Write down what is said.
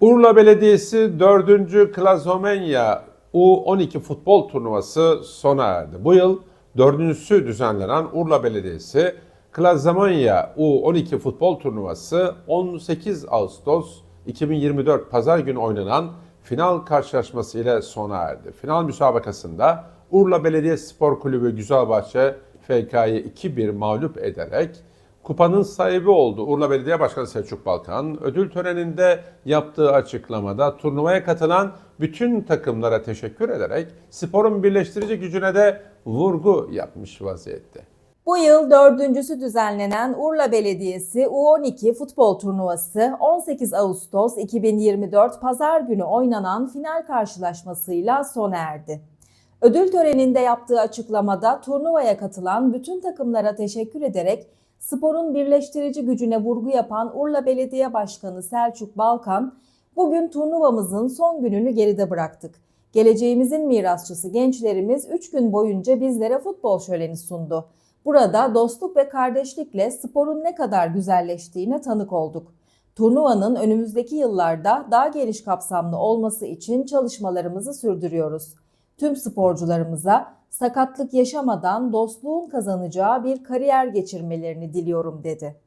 Urla Belediyesi 4. Klazomenya U12 futbol turnuvası sona erdi. Bu yıl dördüncüsü düzenlenen Urla Belediyesi Klazomenya U12 futbol turnuvası 18 Ağustos 2024 Pazar günü oynanan final karşılaşması ile sona erdi. Final müsabakasında Urla Belediye Spor Kulübü Güzelbahçe FK'yı 2-1 mağlup ederek Kupanın sahibi oldu. Urla Belediye Başkanı Selçuk Balkan ödül töreninde yaptığı açıklamada turnuvaya katılan bütün takımlara teşekkür ederek sporun birleştirici gücüne de vurgu yapmış vaziyette. Bu yıl dördüncüsü düzenlenen Urla Belediyesi U12 futbol turnuvası 18 Ağustos 2024 Pazar günü oynanan final karşılaşmasıyla sona erdi. Ödül töreninde yaptığı açıklamada turnuvaya katılan bütün takımlara teşekkür ederek sporun birleştirici gücüne vurgu yapan Urla Belediye Başkanı Selçuk Balkan, bugün turnuvamızın son gününü geride bıraktık. Geleceğimizin mirasçısı gençlerimiz 3 gün boyunca bizlere futbol şöleni sundu. Burada dostluk ve kardeşlikle sporun ne kadar güzelleştiğine tanık olduk. Turnuvanın önümüzdeki yıllarda daha geniş kapsamlı olması için çalışmalarımızı sürdürüyoruz. Tüm sporcularımıza sakatlık yaşamadan dostluğun kazanacağı bir kariyer geçirmelerini diliyorum dedi.